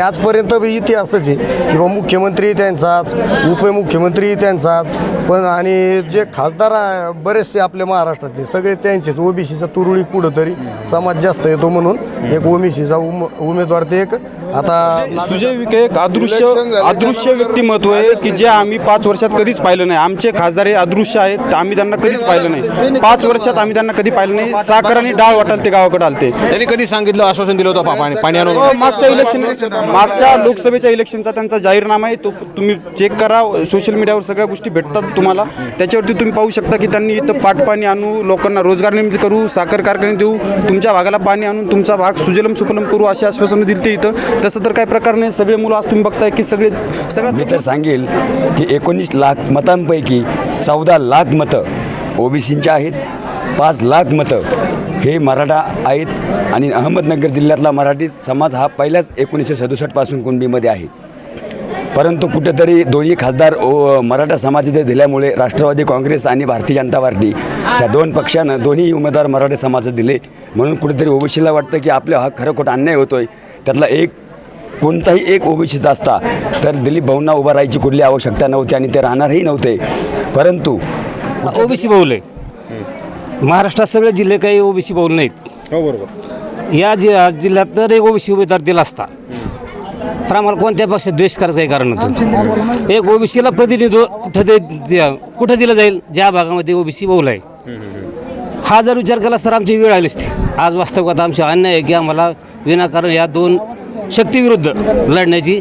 आजपर्यंत बी इतिहासच आहे. किंवा मुख्यमंत्री त्यांचाच उपमुख्यमंत्री त्यांचाच पण आणि जे खासदार बरेचसे आपल्या महाराष्ट्रातले सगळे त्यांचेच. ओबीसीचा तुरळी कुठंतरी समाज जास्त येतो म्हणून एक ओबीसीचा उम उमेदवार ते एक आता सुजय विखे एक अदृश्य अदृश्य व्यक्तिमत्व आहे की जे आम्ही पाच वर्षात कधीच पाहिलं नाही. आमचे खासदार हे अदृश्य आहेत तर आम्ही त्यांना कधीच पाहिलं नाही. पाच वर्षात आम्ही त्यांना कधी पाहिलं नाही. साखर आणि डाळ वाटाल ते गावाकडे आलते. त्यांनी कधी सांगितलं? आश्वासन दिलं होतं पाणी पाणी आणून. हो, मागच्या इलेक्शन मागच्या लोकसभेच्या इलेक्शनचा त्यांचा जाहीरनामा आहे. तो तुम्ही चेक करा. सोशल मीडियावर सगळ्या गोष्टी भेटतात तुम्हाला. त्याच्यावरती तुम्ही पाहू शकता की त्यांनी इथं पाटपाणी आणू लोकांना रोजगार निर्मिती करू साखर कारखाने देऊ तुमच्या भागाला पाणी आणून तुमचा भाग सुजलम सुफलम करू अशी आश्वासनं दिली ते इथं. तसं तर काही प्रकार नाही. सगळे मुलं आज तुम्ही बघताय की सगळे मी सगळ्यात तर सांगेल की एकोणीस लाख मतांपैकी चौदा लाख मतं ओबीसींची आहेत पाच लाख मतं हे मराठा आहेत आणि अहमदनगर जिल्ह्यातला मराठी समाज हा पहिल्याच एकोणीसशे सदुसष्टपासून कुणबीमध्ये आहे. परंतु कुठेतरी दोन्ही खासदार ओ मराठा समाजाचे दिल्यामुळे राष्ट्रवादी काँग्रेस आणि भारतीय जनता पार्टी या दोन पक्षानं दोन्ही उमेदवार मराठा समाजात दिले. म्हणून कुठेतरी ओबीसीला वाटतं की आपला हा खरं खोटा अन्याय होतो आहे त्यातला एक कोणताही एक ओबीसीचा असता तर दिलीप भाऊंना उभा राहायची कुठली आवश्यकता नव्हती आणि ते राहणारही नव्हते. परंतु ओबीसी बहुल आहे. महाराष्ट्रात सगळे जिल्हे काही ओबीसी बहुल नाहीत. हो बरोबर. या जि जिल्ह्यात तर एक ओबीसी उमेदवार दिला असता. तर आम्हाला कोणत्या पक्षात द्वेष करायचं काही कारण नव्हतं. एक ओबीसीला प्रतिनिधित्व कुठं दिलं जाईल? ज्या भागामध्ये ओबीसी बहुल आहे. हा जर विचार केला तर आमची वेळ आली असती आज वास्तवात आमची अन्याय आहे की आम्हाला विनाकारण या दोन शक्तीविरुद्ध लढण्याची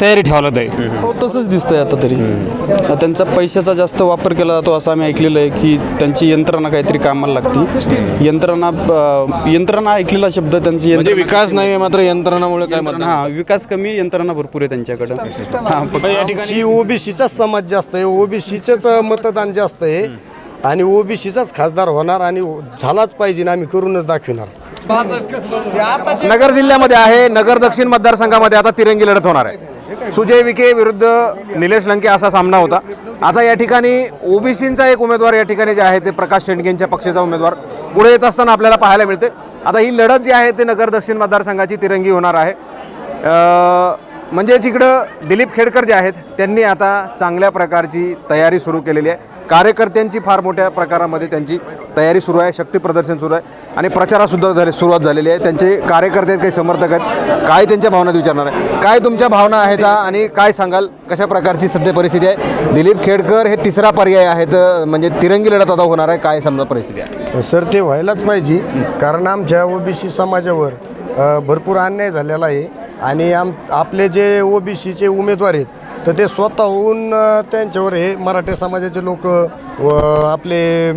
तयारी ठेवला जाईल हो तसंच दिसतंय आता तरी. त्यांचा पैशाचा जास्त वापर केला जातो असं आम्ही ऐकलेलं आहे की त्यांची यंत्रणा काहीतरी कामाला लागते. यंत्रणा अं, यंत्रणा ऐकलेला शब्द त्यांची म्हणजे यंत्रणा- विकास नाही आहे मात्र यंत्रणामुळे काय म्हणतात? हा विकास कमी यंत्रणा भरपूर आहे त्यांच्याकडं. हा फक्त या ठिकाणी आमची ओबीसीचाच समाज जास्त आहे ओबीसीचंच मतदान जास्त आहे आणि ओबीसीचाच खासदार होणार आणि झालाच पाहिजे आणि आम्ही करूनच दाखविणार. नगर जिल्ह्यामध्ये आहे नगर दक्षिण मतदारसंघामध्ये आता तिरंगी लढत होणार आहे. सुजय विखे विरुद्ध निलेश लंके असा सामना होता. आता या ठिकाणी ओबीसींचा एक उमेदवार या ठिकाणी जे आहे ते प्रकाश शेंडगेंच्या पक्षाचा उमेदवार पुढे येत असताना आपल्याला पाहायला मिळते आता ही लढत जी आहे ते नगर दक्षिण मतदारसंघाची तिरंगी होणार आहे. म्हणजे तिकडं दिलीप खेडकर जे आहेत त्यांनी आता चांगल्या प्रकारची तयारी सुरू केलेली आहे. कार्यकर्त्यांची फार मोठ्या प्रकारामध्ये त्यांची तयारी सुरू आहे शक्ती प्रदर्शन सुरू आहे आणि प्रचारासुद्धा झाले सुरुवात झालेली आहे. त्यांचे कार्यकर्ते आहेत काही समर्थक आहेत. काय त्यांच्या भावना विचारणार आहे? काय तुमच्या भावना आहेत आणि काय सांगाल? कशा प्रकारची सध्या परिस्थिती आहे? दिलीप खेडकर हे तिसरा पर्याय आहेत म्हणजे तिरंगी लढत आता होणार आहे. काय समजा परिस्थिती आहे? सर ते व्हायलाच पाहिजे. कारण आमच्या ओबीसी समाजावर भरपूर अन्याय झालेला आहे. आणि आम आपले जे ओबीसीचे उमेदवार आहेत तर ते स्वतःहून त्यांच्यावर हे मराठा समाजाचे लोक व आपले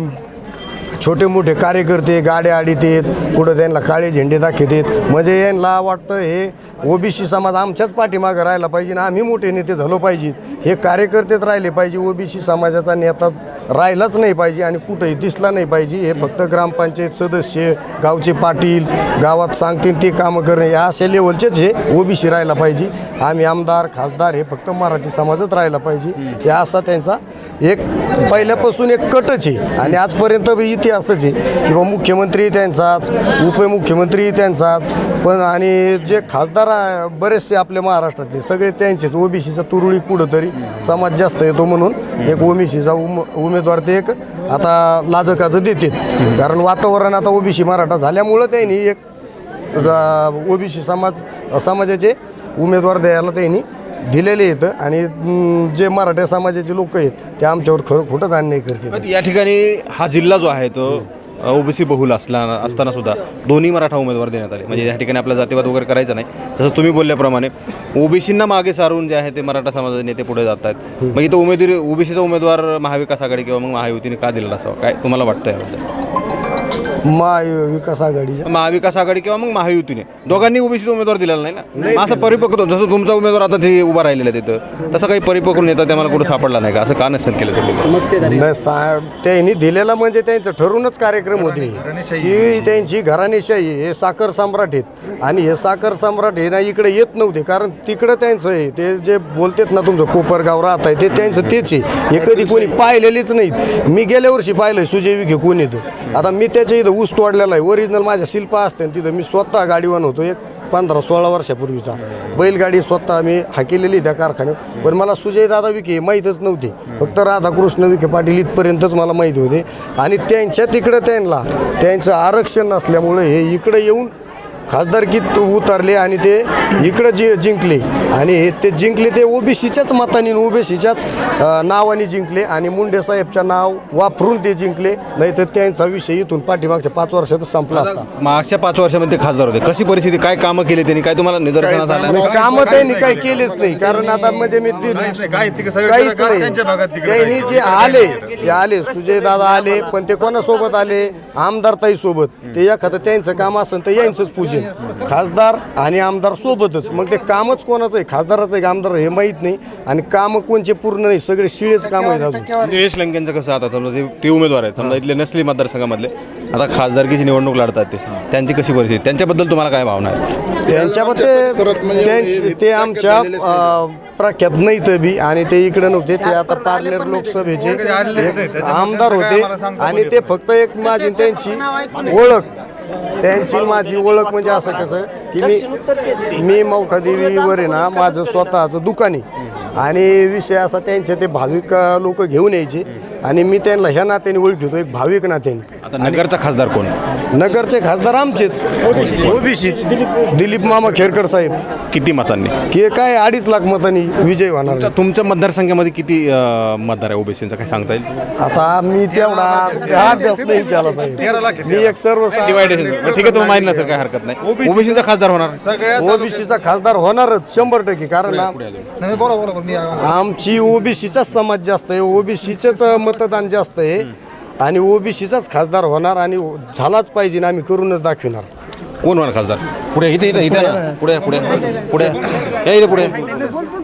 छोटे मोठे कार्यकर्ते गाड्या आडीत आहेत कुठं त्यांना काळे झेंडे दाखवतात म्हणजे यांना वाटतं हे ओबीसी समाज आमच्याच पाठीमागं राहिला पाहिजे आणि आम्ही मोठे नेते झालो पाहिजेत हे कार्यकर्तेच राहिले पाहिजे. ओबीसी समाजाचा नेता राहिलाच नाही पाहिजे आणि कुठंही दिसला नाही पाहिजे. हे फक्त ग्रामपंचायत सदस्य गावचे पाटील गावात सांगतील ते कामं करणे या अशा लेवलचेच हे ओबीसी राहायला पाहिजे. आम्ही आमदार खासदार हे फक्त मराठी समाजच राहायला पाहिजे. या असा त्यांचा एक पहिल्यापासून एक कटच आहे. आणि आजपर्यंत बी इतिहासच आहे किंवा मुख्यमंत्री त्यांचाच उपमुख्यमंत्री त्यांचाच. पण आणि जे खासदार आहे, बरेचसे आपल्या महाराष्ट्रातले सगळे त्यांचेच. ओबीसीचा तुरळी कुठंतरी समाज जास्त येतो म्हणून एक ओबीसीचा उम उमेदवार ते एक आता लाजकाचं देतात. कारण वातावरण आता ओबीसी मराठा झाल्यामुळं त्यांनी एक ओबीसी समाज समाजाचे उमेदवार द्यायला त्यांनी दिलेले आहेत. आणि जे मराठा समाजाचे लोक आहेत ते आमच्यावर खरं खोटंच अन्याय करतात. या ठिकाणी हा जिल्हा जो आहे तो ओबीसी बहुल असला असताना सुद्धा दोन्ही मराठा उमेदवार देण्यात आले. म्हणजे या ठिकाणी आपला जातीवाद वगैरे करायचा नाही. तसं तुम्ही बोलल्याप्रमाणे ओबीसींना मागे सारून जे आहे ते मराठा समाजाचे नेते पुढे जात आहेत. मग इथं उमेदवारी ओबीसीचा उमेदवार महाविकास आघाडी किंवा मग महायुतीने का दिलेला असावा? काय तुम्हाला वाटतं याबद्दल? महाविकास आघाडीच्या महाविकास आघाडी किंवा मग महायुतीने. दोघांनी ओबीसीचा उमेदवार दिलेला नाही ना? मग असं परिपक्व जसं तुमचा उमेदवार आता ते उभा राहिलेला तिथं तसं काही परिपक्व नेता त्या मला कुठं सापडला नाही का? असं का नसेल केलं तुम्ही? त्यांनी दिलेला म्हणजे त्यांचं ठरूनच कार्यक्रम होते. की त्यांची घराणेशाही हे साखर सम्राट आहेत. आणि हे साखर सम्राट हे ना इकडे येत नव्हते कारण तिकडं त्यांचं आहे. ते जे बोलतात ना तुमचं कोपरगाव राहत आहे ते त्यांचं तेच आहे. हे कधी कोणी पाहिलेलीच नाहीत. मी गेल्या वर्षी पाहिलं सुजय विखे कोण येतं आता मी त्याच्या इथं ऊस तोडलेला आहे. ओरिजिनल माझ्या शिल्पा असते तिथं मी स्वतः गाडीवान होतो एक पंधरा सोळा वर्षापूर्वीचा. बैलगाडी स्वतः आम्ही हाकेलेली त्या कारखान्यात. पण मला सुजय दादा विखे माहीतच नव्हते. फक्त राधाकृष्ण विखे पाटील इथपर्यंतच मला माहीत होते. आणि त्यांच्या तिकडं त्यांना त्यांचं आरक्षण नसल्यामुळे हे इकडं येऊन खासदारकीत उतरले आणि ते इकडं जि जिंकले. आणि हे ते जिंकले ते ओबीसीच्याच मताने ओबीसीच्याच नावाने जिंकले आणि मुंडे साहेबच्या नाव वापरून ते जिंकले. नाही तर त्यांचा विषय इथून पाठीमागच्या पाच वर्षातच संपला असता. मागच्या पाच वर्षामध्ये ते खासदार होते. कशी परिस्थिती? काय कामं केली त्यांनी? काय तुम्हाला निदर्शनास आलं? नाही कामं त्यांनी काही केलेच नाही. कारण आता म्हणजे मी ते काहीच नाही त्यांनी जे आले ते आले. सुजय दादा आले पण ते कोणासोबत आले? आमदारताई सोबत ते एखादं त्यांचं काम असेल तर यांचंच पूजेन खासदार आणि आमदार सोबतच. मग ते कामच कोणाचं आहे? खासदाराचं आहे का आमदार हे माहीत नाही. आणि कामं कोणचे पूर्ण नाही? सगळे शिळेच काम आहेत अजून. निलेश लंकेंचं कसं आता समजा ते ते उमेदवार आहेत. समजा इथले नसले मतदारसंघामधले. आता खासदारकीची निवडणूक लढतात ते. त्यांची कशी परिस्थिती त्यांच्याबद्दल तुम्हाला काय भावना आहे त्यांच्यामध्ये त्यांचे ते आमच्या अं, प्रख्यात नाहीत बी. आणि ते इकडे नव्हते. ते आता पारनेर लोकसभेचे एक आमदार होते. आणि ते फक्त एक माझी त्यांची ओळख. त्यांची माझी ओळख म्हणजे असं कसं की मी मी मौठादेवीवर आहे ना माझं स्वतःचं दुकान आहे. आणि विषय असा त्यांचे ते भाविक लोक घेऊन यायचे. आणि मी त्यांना ह्या नात्याने ओळखितो एक भाविक नात्याने. आता नगरचा खासदार कोण? नगरचे खासदार आमचेच. ओबीसीच. दिलीप मामा खेरकर साहेब. किती मतांनी? की काय अडीच लाख मतांनी विजय होणार आहे. तुमच्या मतदारसंघामध्ये किती अं, मतदार आहे ओबीसीचा? काय सांगता येईल? आता मी तेवढा अभ्यास नाही केला साहेब. मी एक सर्व डिवायडेशन ठीक आहे तुम्हाला माहिती नसेल काय हरकत नाही. ओबीसीचा खासदार होणार. ओबीसीचा खासदार होणारच शंभर टक्के. कारण आमची ओबीसीचाच समाज जास्त आहे. ओबीसीचंच मतदान जास्त आहे. आणि ओबीसीचाच खासदार होणार आणि झालाच पाहिजे आणि आम्ही करूनच दाखविणार. कोण होणार खासदार? पुढे इथे इथे इथे ना. पुढे पुढे पुढे. या इथे पुढे.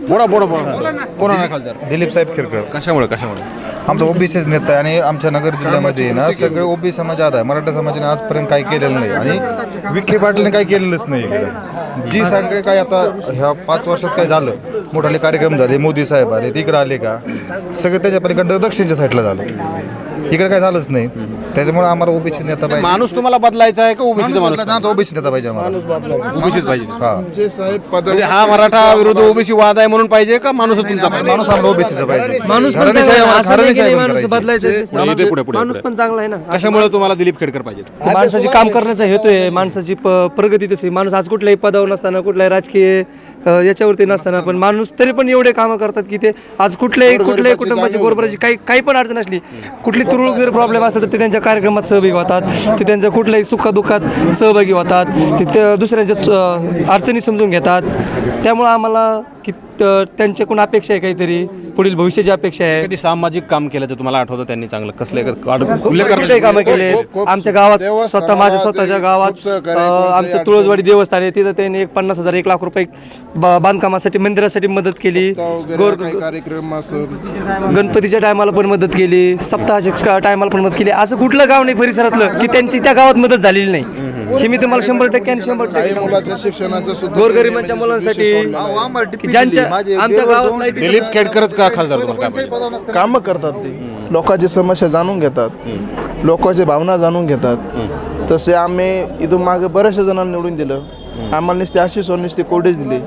मोडा मोडा मोडा कोण होणार खासदार? दिलीप साहेब खिरकर. कशामुळे कशामुळे? आमचा ओबीसीच नेता आहे आणि आमच्या नगर जिल्ह्यामध्ये ना सगळे ओबी समाजात आहे मराठा समाजाने आजपर्यंत काही केलेलं नाही आणि विखे पाटलांनी काही केलेलंच नाही इकडे. जी सगळे काय आता ह्या पाच वर्षात काय झालं? मोठाले कार्यक्रम झाले मोदी साहेब आले तिकडे आले का? सगळं त्याच्या पलीकडं दक्षिणच्या साईडला झालं. इकडे काय झालंच नाही. त्याच्यामुळे आम्हाला ओबीसी नेता पाहिजे. माणूस तुम्हाला बदलायचा आहे का ओबीसीचा माणूस आमचा ओबीसी नेता पाहिजे आम्हाला. ओबीसीच पाहिजे. हा. म्हणजे हा मराठा विरुद्ध ओबीसी वाद आहे म्हणून पाहिजे का माणूस तुमचा पाहिजे? माणूस आम्हाला ओबीसीचा पाहिजे. माणूस पण चांगला आम्हाला- आहे. असं नाही की घराणेशाही नाही बंद माणूस करायची. बदलायचं नाही, इथे पुढे पुढे माणूस पुढे. पण चांगला आहे ना. कशामुळे तुम्हाला दिलीप खेडकर पाहिजे. माणसाची काम करण्याचा हेतू आहे. माणसाची प प्रगती तशी. माणूस आज कुठल्याही पदावर नसताना कुठल्याही राजकीय अ, याच्यावरती नसताना पण माणूस तरी पण एवढे कामं करतात की ते आज कुठल्याही कुठल्याही कुटुंबाची गोरबराची काही काही पण अडचण असली कुठली तुरळक जर प्रॉब्लेम असेल तर ते त्यांच्या कार्यक्रमात सहभागी होतात. ते त्यांच्या कुठल्याही सुखदुःखात सहभागी होतात. ते त्या दुसऱ्यांच्या अ, अडचणी समजून घेतात. त्यामुळं आम्हाला की त- त्यांच्याकडून अपेक्षा आहे काहीतरी. पुढील भविष्याची अपेक्षा आहे. कधी सामाजिक काम केलं तर तुम्हाला आठवतं त्यांनी चांगलं? कसले कुठले कामं केले? आमच्या गावात स्वतः माझ्या स्वतःच्या गावात अ, आमच्या तुळजवाडी देवस्थान आहे. तिथं त्यांनी एक पन्नास हजार एक लाख रुपये बा- बांधकामासाठी मंदिरासाठी मदत केली. गोर कार्यक्रम असं. गणपतीच्या टायमाला पण मदत केली. सप्ताहाच्या टायमाला पण मदत केली. असं कुठलं गाव नाही परिसरातलं की त्यांची त्या गावात मदत झालेली नाही. हे मी तुम्हाला शंभर टक्के आणि शंभर टक्के काही सांगतो. मुलाचं शिक्षणाचं सुद्धा गोरगरिबांच्या मुलांसाठी की ज्यांच्या आमच्या गावात लाईटी- दिलीप खेडकरच का खासदार तुम्हाला काय पाहिजे कामं करतात ते. लोकांची समस्या जाणून घेतात. लोकांची भावना जाणून घेतात. तसे आम्ही इथून मागे बऱ्याचशा जणांना निवडून दिलं. आम्हाला नुसते अशी सोन नुसते कोरडेच दिले.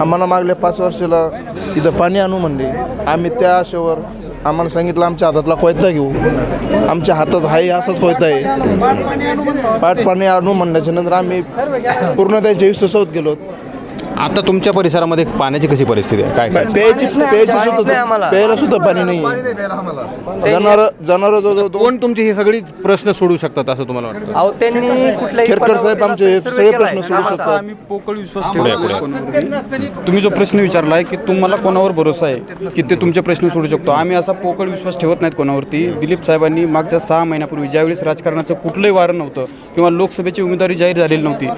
आम्हाला मागल्या पाच वर्षाला इथं पाणी आणू म्हणले. आम्ही त्या आशेवर आम्हाला सांगितलं आमच्या हातातला कोयता घेऊ. आमच्या हातात हाय असाच कोयता आहे. पाठ पाणी आणू म्हणल्याच्या नंतर आम्ही पूर्ण त्यांच्या विश्वासात गेलो. आता तुमच्या परिसरामध्ये पाण्याची कशी परिस्थिती आहे? काय? काय प्यायची प्यायची सुद्धा प्यायला सुद्धा पाणी नाही. जनावर जनावर जो कोण तुमची ही सगळी प्रश्न सोडू शकतात असं तुम्हाला वाटतं? अहो त्यांनी खेरकर साहेब आमचे सगळे. प्रश्न सोडू शकतात. आम्ही पोकळ विश्वास ठेवला तुम्ही जो प्रश्न विचारला आहे की तुम्हाला कोणावर भरोसा आहे की ते तुमचे प्रश्न सोडू शकतो. आम्ही असा पोकळ विश्वास ठेवत नाहीत कोणावरती. दिलीप साहेबांनी मागच्या सहा महिन्यापूर्वी ज्यावेळेस राजकारणाचं कुठलंही वारं नव्हतं किंवा लोकसभेची उमेदवारी जाहीर झालेली नव्हती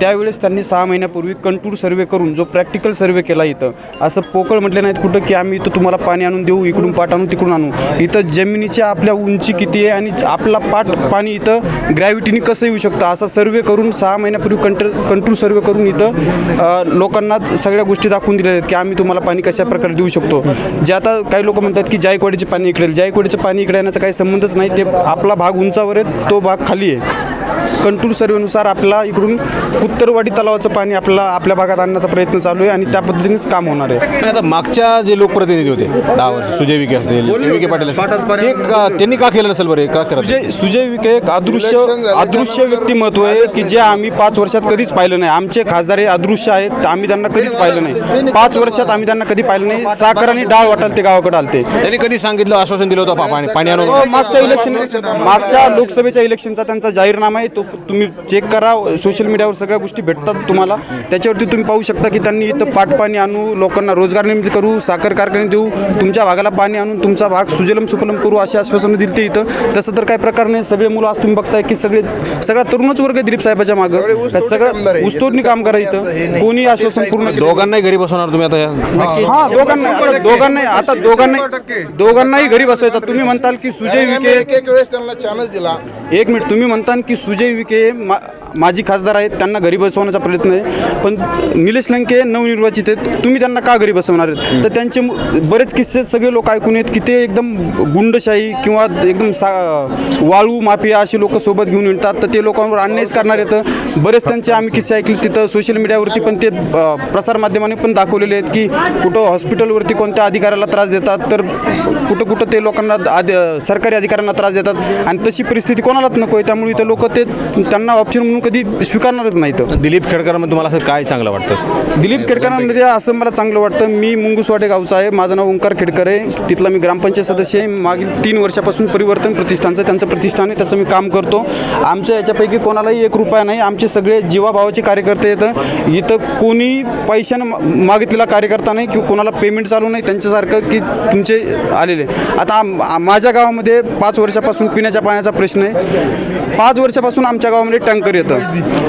त्यावेळेस त्यांनी सहा महिन्यापूर्वी कंटूर सर्वे करून जो प्रॅक्टिकल सर्वे केला इथं असं पोकळ म्हटले नाहीत कुठं की आम्ही इथं तुम्हाला पाणी आणून देऊ इकडून पाट आणून तिकडून आणू. इथं जमिनीच्या आपल्या उंची किती आहे आणि आपला पाट पाणी इथं ग्रॅव्हिटीने कसं येऊ शकतं? असा सर्वे करून सहा महिन्यापूर्वी कंट्र कंट्रोल सर्वे करून इथं लोकांना सगळ्या गोष्टी दाखवून दिलेल्या आहेत की आम्ही तुम्हाला पाणी कशा प्रकारे देऊ शकतो? जे आता काही लोक म्हणतात की जायकवाडीचे पाणी इकडे जायकवाडीचं पाणी इकडे येण्याचा काही संबंधच नाही ते आपला भाग उंचावर आहे तो भाग खाली आहे. कंटूर सर्वेनुसार आपला इकडून उत्तरवाडी तलावाचं पाणी आपला आपल्या भागात आणण्याचा प्रयत्न चालू आहे आणि त्या पद्धतीनेच काम होणार आहे. आता मागच्या जे लोकप्रतिनिधी होते दहा वर्ष सुजय विखे असतील विखे पाटील ते त्यांनी का केलं नसेल बरं? का करत सुजय सुजय विखे एक अदृश्य अदृश्य व्यक्तिमत्व आहे की जे आम्ही पाच वर्षात कधीच पाहिलं नाही. आमचे खासदार हे अदृश्य आहेत आम्ही त्यांना कधीच पाहिलं नाही. पाच वर्षात आम्ही त्यांना कधी पाहिलं नाही. साखर आणि डाळ वाटाल ते गावाकडे आलते. त्यांनी कधी सांगितलं आश्वासन दिलं होतं पाणी पाणी आणून? हो, मागच्या इलेक्शन मागच्या लोकसभेच्या इलेक्शनचा त्यांचा जाहीरनामा आहे तो तुम्ही चेक करा सोशल मीडियावर सगळ्या गोष्टी भेटतात तुम्हाला. त्याच्यावरती तुम्ही पाहू शकता की त्यांनी इथं पाटपाणी आणू लोकांना रोजगार निर्मिती करू साखर कारखाने देऊ तुमच्या भागाला पाणी आणून तुमचा भाग सुजलम सुफलम करू अशी आश्वासनं दिली ते इथं. तसं तर काही प्रकार नाही. सगळे मुलं आज तुम्ही बघताय की सगळे सगळा तरुणच वर्ग दिलीप साहेबाच्या मागं. सगळं ऊसतोडणी काम करा इथं. कोणी आश्वासन पूर्ण दोघांनाही घरी बसवणार तुम्ही आता हा दोघांना आता दोघांनाही आता दोघांनाही दोघांनाही घरी बसवायचं. तुम्ही म्हणताल की सुजय विखे एक एक वेळेस त्यांना चान्स दिला. एक मिनिट. तुम्ही म्हणता की सुजय विखे मा माजी खासदार आहेत त्यांना घरी बसवण्याचा प्रयत्न आहे. पण निलेश लंके नवनिर्वाचित आहेत तुम्ही त्यांना का घरी बसवणार आहेत? तर त्यांचे मु- बरेच किस्से सगळे लोक ऐकून आहेत की ते एकदम गुंडशाही किंवा एकदम सा वाळू माफिया अशी लोक सोबत घेऊन येतात तर ते लोकांवर अन्यायच करणार येतं बरेच त्यांचे आम्ही किस्से ऐकले तिथं सोशल मीडियावरती पण ते प्रसारमाध्यमाने पण दाखवलेले आहेत की कुठं हॉस्पिटलवरती कोणत्या अधिकाऱ्याला त्रास देतात तर कुठं कुठं ते लोकांना आद सरकारी अधिकाऱ्यांना त्रास देतात आणि तशी परिस्थिती कोणालाच नको आहे. त्यामुळे इथं लोक ते त्यांना ऑप्शन म्हणून कधी स्वीकारणारच नाहीत. दिलीप खेडकरांमध्ये तुम्हाला असं काय चांगलं वाटतं? दिलीप खेडकरांमध्ये असं मला चांगलं वाटतं. मी मुंगुसवाडे गावचा आहे. माझं नाव ओंकार खेडकर आहे. तिथला मी ग्रामपंचायत सदस्य आहे. मागील तीन वर्षापासून परिवर्तन प्रतिष्ठानचं त्यांचं प्रतिष्ठान आहे. त्याचं मी काम करतो. आमच्या याच्यापैकी कोणालाही एक रुपया नाही. आमचे सगळे जीवाभावाचे कार्यकर्ते येतं. इथं कोणी पैशानं मागितलेला कार्यकर्ता नाही किंवा कोणाला पेमेंट चालू नाही त्यांच्यासारखं की तुमचे आलेले. आता माझ्या गावामध्ये पाच वर्षापासून पिण्याच्या पाण्याचा प्रश्न आहे. पाच वर्षापासून आमच्या गावामध्ये टँकर येतं.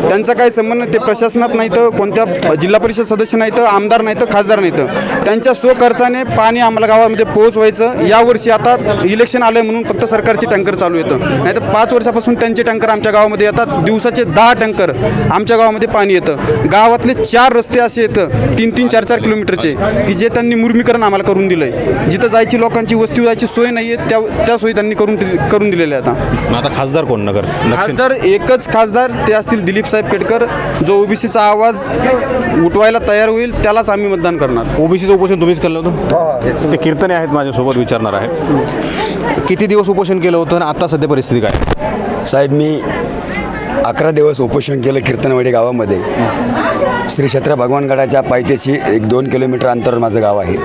त्यांचा काही संबंध नाही ते प्रशासनात नाही तर कोणत्या जिल्हा परिषद सदस्य नाही तर आमदार नाही तर खासदार नाही तर. त्यांच्या स्वखर्चाने पाणी आम्हाला गावामध्ये पोहोच व्हायचं यावर्षी आता इलेक्शन आलं म्हणून फक्त सरकारचे टँकर चालू येतं. नाही तर पाच वर्षापासून त्यांचे टँकर आमच्या गावामध्ये येतात. दिवसाचे दहा टँकर. आमच्या गावामध्ये पाणी येतं. गावातले चार रस्ते असे येतं तीन तीन चार चार किलोमीटरचे की जे त्यांनी मुर्मीकरण आम्हाला करून दिलं आहे जिथं जायची लोकांची वस्ती जायची सोय नाही आहे त्या त्या सोयी त्यांनी करून करून दिलेल्या आहे आता. आता खासदार कोण? नगर खासदार एकच खासदार ते असतील दिलीप साहेब केडकर जो ओबीसीचा आवाज उठवायला तयार होईल त्यालाच आम्ही मतदान करणार. ओबीसीचं उपोषण तुम्हीच केलं होतं? ते कीर्तने आहेत माझ्यासोबत विचारणार आहे किती दिवस उपोषण केलं होतं आणि आता सध्या परिस्थिती काय साहेब मी अकरा दिवस उपोषण केलं कीर्तनवाडी गावामध्ये. श्री छत्र भगवानगडाच्या पायथ्याशी एक दोन किलोमीटर अंतरावर माझं गाव आहे.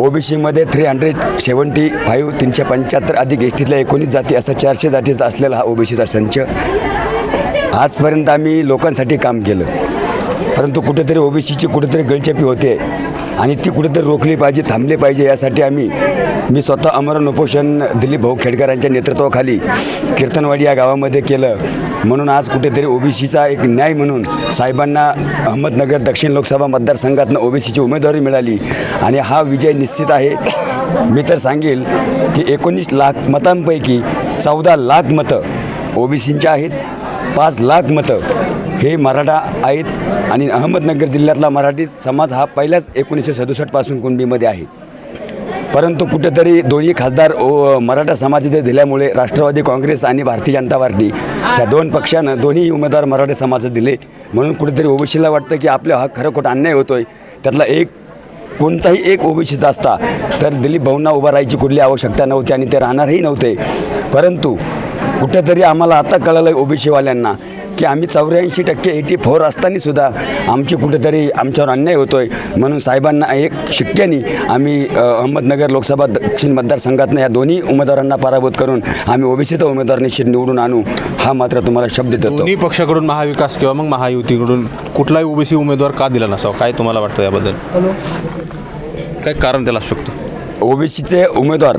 ओबीसीमध्ये थ्री हंड्रेड सेवन्टी फाईव्ह तीनशे पंच्याहत्तर अधिक एस टीतल्या एकोणीस जाती असा चारशे जातीचा असलेला हा ओबीसीचा संच. आजपर्यंत आम्ही लोकांसाठी काम केलं. परंतु कुठेतरी ओबीसीची कुठेतरी गळचेपी होते. आणि ती कुठेतरी रोखली पाहिजे थांबली पाहिजे यासाठी आम्ही मी स्वतः अमरण उपोषण दिलीप भाऊ खेडकरांच्या नेतृत्वाखाली कीर्तनवाडी या गावामध्ये केलं. म्हणून आज कुठेतरी ओबीसीचा एक न्याय म्हणून साहेबांना अहमदनगर दक्षिण लोकसभा मतदारसंघातनं ओबीसीची उमेदवारी मिळाली. आणि हा विजय निश्चित आहे. मी तर सांगेल की एकोणीस लाख मतांपैकी चौदा लाख मतं ओबीसींच्या आहेत पाच लाख मतं हे मराठा आहेत आणि अहमदनगर जिल्ह्यातला मराठी समाज हा पहिल्याच एकोणीसशे सदुसष्टपासून कुणबीमध्ये आहे. परंतु कुठेतरी दोन्ही खासदार ओ मराठा समाजाचे दिल्यामुळे राष्ट्रवादी काँग्रेस आणि भारतीय जनता पार्टी या दोन पक्षानं दोन्ही उमेदवार मराठा समाजात दिले. म्हणून कुठेतरी ओबीसीला वाटतं की आपल्या हा खरोखर अन्याय होतोय. त्यातला एक कोणताही एक ओबीसीचा असता तर दिलीप भाऊंना उभा राहायची कुठली आवश्यकता नव्हती आणि ते राहणारही नव्हते. परंतु कुठेतरी आम्हाला आता कळलं ओबीसीवाल्यांना की आम्ही चौऱ्याऐंशी टक्के एटी फोर असताना सुद्धा आमची कुठेतरी आमच्यावर अन्याय होतो आहे म्हणून साहेबांना एक शिक्क्यानी आम्ही अहमदनगर लोकसभा दक्षिण मतदारसंघातनं या दोन्ही उमेदवारांना पराभूत करून आम्ही ओबीसीचा उमेदवार निश्चित निवडून आणू हा मात्र तुम्हाला शब्द देतो. दोन्ही पक्षाकडून महाविकास किंवा मग महायुतीकडून कुठलाही ओबीसी उमेदवार का दिला नसावा? काय तुम्हाला वाटतं याबद्दल? काय कारण त्याला असू शकतं? ओबीसीचे उमेदवार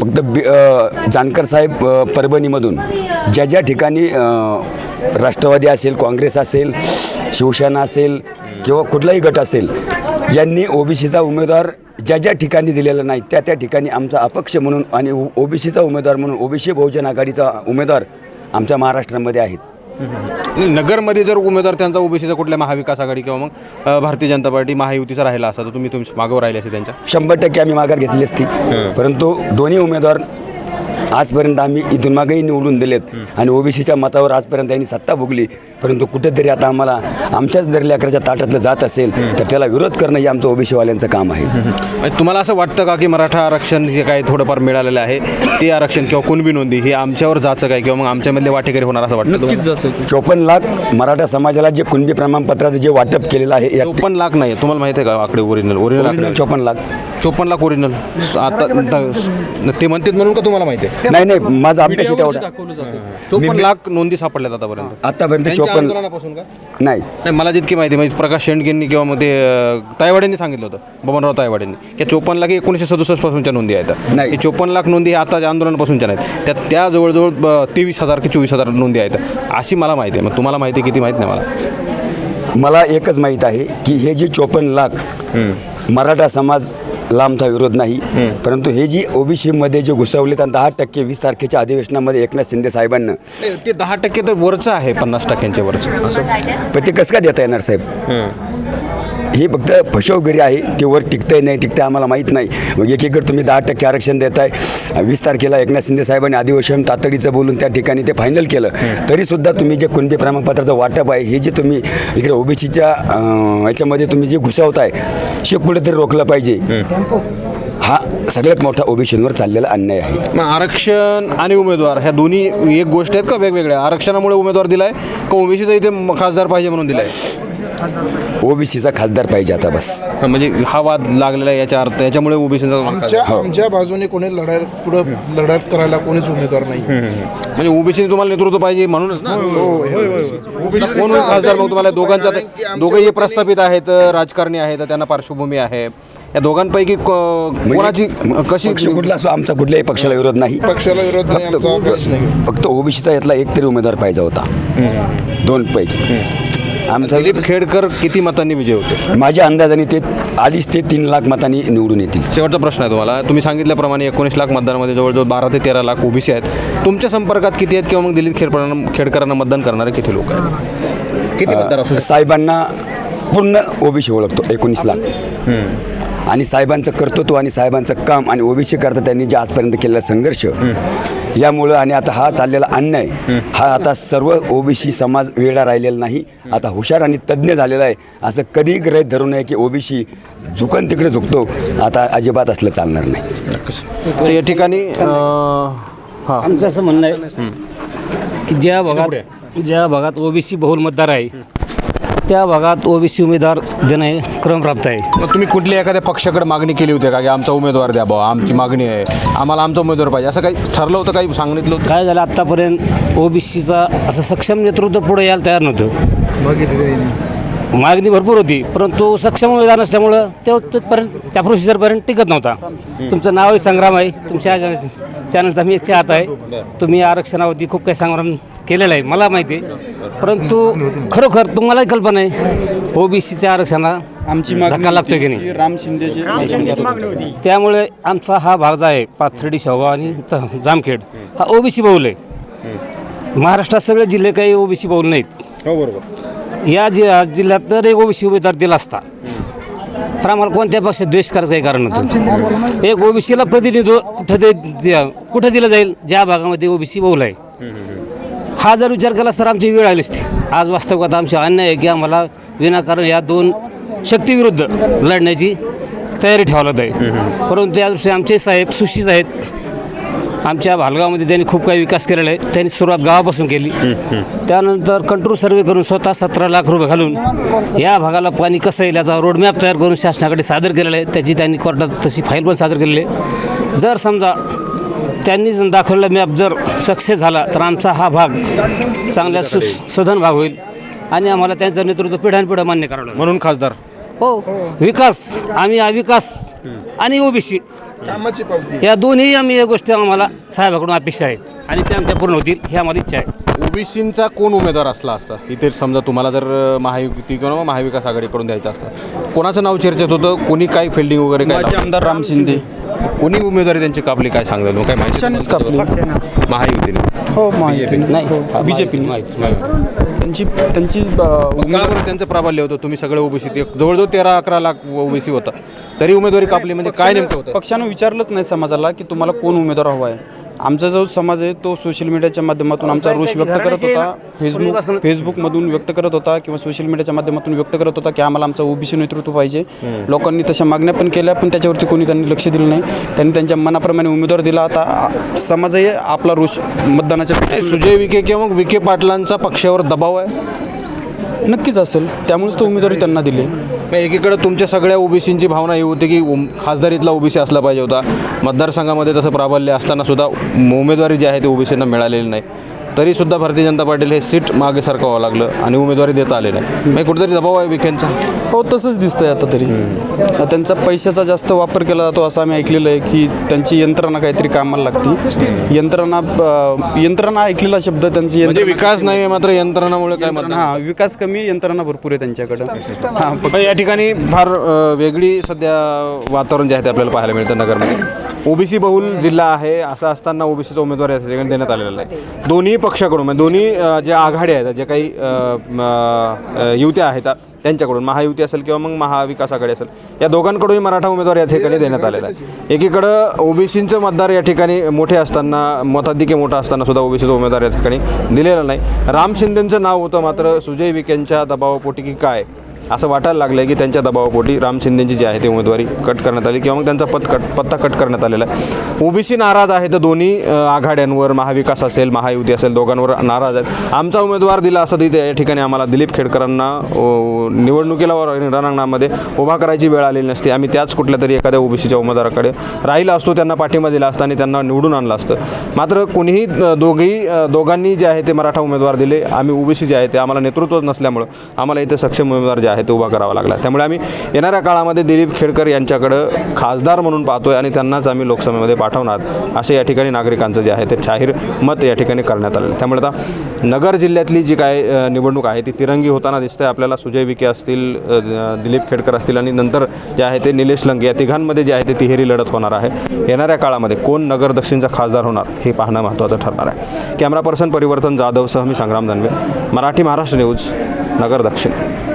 फक्त बी जानकर साहेब परभणीमधून ज्या ज्या ठिकाणी राष्ट्रवादी असेल काँग्रेस असेल शिवसेना असेल किंवा कुठलाही गट असेल यांनी ओबीसीचा उमेदवार ज्या ज्या ठिकाणी दिलेला नाही त्या त्या ठिकाणी आमचा अपक्ष म्हणून आणि ओबीसीचा उमेदवार म्हणून ओबीसी बहुजन आघाडीचा उमेदवार आमच्या महाराष्ट्रामध्ये आहेत. नगरमध्ये जर उमेदवार त्यांचा ओबीसीचा कुठल्या महाविकास आघाडी किंवा मग भारतीय जनता पार्टी महायुतीचा राहिला असता तर तुम्ही तुमच्या मागवर राहिले असते त्यांच्या? शंभर टक्के आम्ही माघार घेतली असती. परंतु दोन्ही उमेदवार आजपर्यंत आम्ही इथून मागेही निवडून दिलेत. आणि ओबीसीच्या मतावर आजपर्यंत त्यांनी सत्ता भोगली. परंतु कुठेतरी आता आम्हाला आमच्याच जर लेकराच्या ताटातलं जात असेल तर त्याला विरोध करणं हे आमचं ओबीसीवाल्यांचं काम आहे. म्हणजे तुम्हाला असं वाटतं का की मराठा आरक्षण हे काय थोडंफार मिळालेलं आहे? ते आरक्षण किंवा कुणबी नोंदी हे आमच्यावर जायचं काय किंवा मग आमच्यामधले वाटेकरी होणार असं वाटतं? चोपन्न लाख मराठा समाजाला जे कुणबी प्रमाणपत्राचं जे वाटप केलेलं आहे या- चोपन्न लाख नाही. तुम्हाला माहिती आहे का आकडे ओरिजिनल ओरिजिनल चोपन्न लाख. चोपन्न लाख ओरिजिनल आता ते म्हणतात म्हणून का तुम्हाला माहिती आहे? नाही नाही माझा अभ्यास तेवढा चोपन्न लाख नोंदी सापडल्यात आतापर्यंत. आतापर्यंत त्यांच्या चोपन्न आंदोलनापासून का? नाही. नाही मला जितकी माहिती म्हणजे प्रकाश शेंडगेंनी किंवा मग ते अं, तायवाड्यांनी सांगितलं होतं बबनराव तायवाड्यांनी की चोपन्न लाख हे एकोणीसशे सदुसष्ट पासूनच्या नोंदी आहेत. नाही. हे चोपन्न लाख नोंदी हे आता आंदोलनापासूनच्या नाहीत. त्यात त्या जवळजवळ तेवीस हजार की चोवीस हजार नोंदी आहेत. अशी मला माहिती आहे. मग तुम्हाला माहिती आहे किती माहीत नाही मला. मला एकच माहीत आहे की हे जे चोपन्न लाख मराठा समाज लांबचा विरोध नाही. परंतु हे जी ओबीसीमध्ये जे घुसवले आणि दहा टक्के वीस तारखेच्या अधिवेशनामध्ये एकनाथ शिंदे साहेबांना. ते दहा टक्के तर वरचं आहे पन्नास टक्क्यांच्या वरचं. असं? पण ते कसं काय देता येणार साहेब? हे फक्त फसवगिरी आहे. ते वर टिकतंय नाही टिकतंय आम्हाला माहीत नाही. मग एकीकडे तुम्ही दहा टक्के आरक्षण देताय. वीस तारखेला एकनाथ शिंदे साहेबांनी अधिवेशन तातडीचं बोलून त्या ठिकाणी ते फायनल केलं. तरीसुद्धा तुम्ही जे कुणबी प्रमाणपत्राचं वाटप आहे हे जे तुम्ही इकडे ओबीसीच्या याच्यामध्ये तुम्ही जे घुसवताय हे कुठेतरी रोखलं पाहिजे. हा सगळ्यात मोठा ओबीसीवर चाललेला अन्याय आहे. मग आरक्षण आणि उमेदवार ह्या दोन्ही एक गोष्ट आहेत का वेगवेगळ्या? आरक्षणामुळे उमेदवार दिलाय का ओबीसीचा इथे खासदार पाहिजे म्हणून दिलाय? ओबीसीचा खासदार पाहिजे आता बस. म्हणजे हा वाद लागलेला आहे याच्या अर्थ याच्यामुळे ओबीसीचा आमच्या बाजूने कोणी लढाई पुढं लढत करायला कोणीच उमेदवार नाही. म्हणजे ओबीसी तुम्हाला नेतृत्व पाहिजे म्हणूनच ना? कोण होईल खासदार मग तुम्हाला? दोघांचा दोघंही प्रस्थापित आहेत राजकारणी आहेत त्यांना पार्श्वभूमी आहे. या दोघांपैकी को- कोणाची कशी पक्ष कुठला असो आमचा कुठल्याही पक्षाला विरोध नाही. पक्षाला विरोध नाही आमचा अभ्यास नाही. फक्त ओबीसीचा यातला एक तरी उमेदवार पाहिजे होता. दोन पैकी. आमचा दिलीप खेडकर किती मतांनी विजय होते? माझ्या अंदाजाने ते अडीच ते तीन लाख मतांनी निवडून येतील. शेवटचा प्रश्न आहे तुम्हाला. तुम्ही सांगितल्याप्रमाणे एकोणीस लाख मतदानामध्ये जवळजवळ बारा ते तेरा लाख ओबीसी आहेत. तुमच्या संपर्कात किती आहेत किंवा मग दिलीप खेडकरांना खेडकरांना मतदान करणारे किती लोक आहेत? किती मतदार असू साहेबांना पूर्ण ओबीसी ओळखतो एकोणीस लाख. आणि साहेबांचं कर्तृत्व आणि साहेबांचं काम आणि ओबीसी करता त्यांनी जे आजपर्यंत केलेला संघर्ष यामुळं आणि आता हा चाललेला अन्याय हा आता सर्व ओबीसी समाज वेळा राहिलेला नाही. आता हुशार आणि तज्ज्ञ झालेला आहे. असं कधीही ग्रहित धरू नये की ओबीसी झुकन तिकडे झुकतो. आता अजिबात असलं चालणार नाही. तर या ठिकाणी हां. आमचं असं म्हणणं आहे की ज्या भागात ज्या भागात ओबीसी बहुल मतदार आहे त्या भागात ओबीसी उमेदवार देणं हे क्रमप्राप्त आहे. मग तुम्ही कुठल्या एखाद्या पक्षाकडे मागणी केली होती का? की आमचा उमेदवार द्या बाबा आमची मागणी आहे. आम्हाला आमचा उमेदवार पाहिजे. असं काही ठरलं होतं? काही सांगितलं होतं? काय झालं आत्तापर्यंत ओबीसीचा असं सक्षम नेतृत्व पुढे यायला तयार नव्हतं. मागणी भरपूर होती परंतु सक्षम उमेदवार नसल्यामुळं ते तिथपर्यंत त्या प्रोसिजरपर्यंत टिकत नव्हता. तुमचं नावही संग्राम आहे तुमच्या चॅनलचा मी एक चाहत आहे. तुम्ही आरक्षणावरती खूप काही संग्राम केलेला आहे मला माहिती आहे. परंतु खरोखर तुम्हालाही कल्पना आहे ओबीसीच्या आरक्षणाला आमची धक्का लागतोय की नाही? राम शिंदेची त्यामुळे आमचा हा भाग जो आहे पाथर्डी शेवगाव आणि जामखेड. हा ओबीसी बहुल आहे. महाराष्ट्रात सगळे जिल्हे काही ओबीसी बहुल नाहीत. हो बरोबर. या जि जिल्ह्यात तर एक ओबीसी उमेदवार दिला असता. तर आम्हाला कोणत्या पक्षात द्वेष करायचं काही कारण नव्हतं. एक ओबीसीला प्रतिनिधित्व कुठं कुठं दिलं जाईल? ज्या भागामध्ये ओबीसी बहुल आहे. हा जर विचार केला तर आमची वेळ आली असती. आज वास्तवात आमची अन्याय आहे की आम्हाला विनाकारण या दोन शक्तीविरुद्ध लढण्याची तयारी ठेवायला जाईल परंतु या दृष्टीने आमचे साहेब सुशीज आहेत. आमच्या भालगावमध्ये त्यांनी खूप काही विकास केलेला आहे. त्यांनी सुरुवात गावापासून केली. त्यानंतर कंट्रोल सर्वे करून स्वतः सतरा लाख रुपये घालून या भागाला पाणी कसं येईल याचा रोडमॅप तयार करून शासनाकडे सादर केलेला आहे. त्याची त्यांनी कोर्टात तशी फाईल पण सादर केलेली आहे. जर समजा त्यांनी जर दाखवलेला मॅप जर सक्सेस झाला तर आमचा हा भाग चांगल्या सु सधन भाग होईल आणि आम्हाला त्यांचं नेतृत्व पिढ्यानपिढ्या मान्य करावं लागेल. म्हणून खासदार. हो विकास. आम्ही अविकास आणि ओबीसी. कामाची पावती. या दोन्ही आम्ही या गोष्टी आम्हाला साहेबाकडून अपेक्षा आहेत. आणि त्या आमच्या पूर्ण होतील ही आम्हाला इच्छा आहे. ओबीसींचा कोण उमेदवार असला असता इथे समजा तुम्हाला जर महायुती किंवा महाविकास आघाडीकडून द्यायचं असतं कोणाचं नाव चर्चेत होतं? कोणी काय फिल्डिंग वगैरे काय आमदार राम शिंदे. कोणी उमेदवारी त्यांची कापली काय सांगता येईल? काय माहिती कापली. महायुतीने. हो माहिती नाही बीजेपी त्यांची त्यांची बरं त्यांचं प्राबल्य होतं. तुम्ही सगळे ओबीसी जवळजवळ तेरा अकरा लाख ओबीसी होता. तरी उमेदवारी कापली म्हणजे काय नेमकं होतं? पक्षानं विचारलंच नाही समाजाला की तुम्हाला कोण उमेदवार हवा आहे. आमचा जो समाज आहे तो सोशल मीडियाच्या माध्यमातून आमचा रोष व्यक्त करत होता फेसबुक फेसबुकमधून व्यक्त करत होता किंवा सोशल मीडियाच्या माध्यमातून व्यक्त करत होता की आम्हाला आमचा ओबीसी नेतृत्व पाहिजे. लोकांनी तशा मागण्या पण केल्या पण त्याच्यावरती कोणी त्यांनी लक्ष दिलं नाही. त्यांनी त्यांच्या मनाप्रमाणे उमेदवार दिला. आता समाजही आपला रोष मतदानाच्या सुजय विखे किंवा मग विखे पाटलांचा पक्षावर दबाव आहे? नक्कीच असेल. त्यामुळेच तो उमेदवारी त्यांना दिली. मग एकीकडे तुमच्या सगळ्या ओबीसींची भावना ही होती की उम- खासदारीतला ओबीसी असला पाहिजे होता. मतदारसंघामध्ये तसं प्राबल्य असताना सुद्धा उमेदवारी जी आहे ती ओबीसींना मिळालेली नाही. तरी सुद्धा भारतीय जनता पार्टीला हे सीट मागे सरकावं लागलं आणि उमेदवारी देता आले नाही. मग कुठेतरी दबाव आहे विखेंचा? हो तसंच दिसतंय आता तरी. त्यांचा पैशाचा जास्त वापर केला जातो असं आम्ही ऐकलेलं आहे की त्यांची यंत्रणा काहीतरी कामाला लागते. यंत्रणा यंत्रणा ऐकलेला शब्द त्यांची म्हणजे विकास नाही आहे मात्र यंत्रणामुळे काय मतदान? हा विकास कमी यंत्रणा भरपूर आहे त्यांच्याकडं. हां पण या ठिकाणी फार वेगळी सध्या वातावरण जे आहे ते आपल्याला पाहायला मिळतं नगरमध्ये. ओबीसी बहुल जिल्हा आहे असं असताना ओबीसीचा उमेदवार या ठिकाणी देण्यात आलेला आहे. दोन्ही पक्षाकडून म्हणजे दोन्ही ज्या आघाड्या आहेत ज्या काही युत्या आहेत त्यांच्याकडून महायुती असेल किंवा मग महाविकास आघाडी असेल. या दोघांकडूनही मराठा उमेदवार या ठिकाणी देण्यात आलेला आहे. एकीकडं ओबीसींचं मतदार या ठिकाणी मोठे असताना मताधिक्य मोठा असताना सुद्धा ओबीसीचा उमेदवार या ठिकाणी दिलेला नाही. राम शिंदेंचं नाव होतं मात्र सुजय विकेंच्या दबावापोटी की काय? असं वाटायला लागलं आहे की त्यांच्या दबावापोटी राम शिंदेंची जी आहे ती उमेदवारी कट करण्यात आली किंवा मग त्यांचा पत कट पत्ता कट करण्यात आलेला आहे. ओबीसी नाराज आहे तर दोन्ही आघाड्यांवर महाविकास असेल महायुती असेल दोघांवर नाराज आहेत. आमचा उमेदवार दिला असं तिथे या ठिकाणी आम्हाला दिलीप खेडकरांना निवडणुकीला रणांगणामध्ये उभा करायची वेळ आलेली नसती. आम्ही त्याच कुठल्या तरी एखाद्या ओबीसीच्या उमेदवाराकडे राहिला असतो त्यांना पाठिंबा दिला असता आणि त्यांना निवडून आणलं असतं. मात्र कोणीही दोघेही दोघांनी जे आहे ते मराठा उमेदवार दिले. आम्ही ओबीसी जे आहे ते आम्हाला नेतृत्व नसल्यामुळं आम्हाला इथे सक्षम उमेदवार जे आहे ते उभा करावा लागला. त्यामुळे आम्ही येणाऱ्या काळामध्ये दिलीप खेडकर यांच्याकडं खासदार म्हणून पाहतोय आणि त्यांनाच आम्ही लोकसभेमध्ये पाठवणार असे या ठिकाणी नागरिकांचं जे आहे ते जाहीर मत या ठिकाणी करण्यात आलेलं आहे. त्यामुळे आता नगर जिल्ह्यातली जी काय निवडणूक आहे ती तिरंगी होताना दिसते आपल्याला सुजय विखे असतील दिलीप खेडकर असतील आणि नंतर जे आहे ते निलेश लंके या तिघांमध्ये जे आहे ते तिहेरी लढत होणार आहे. येणाऱ्या काळामध्ये कोण नगर दक्षिणचा खासदार होणार हे पाहणं महत्त्वाचं ठरणार आहे. कॅमेरा पर्सन परिवर्तन जाधवसह मी संग्राम दानवे मराठी महाराष्ट्र न्यूज नगर दक्षिण.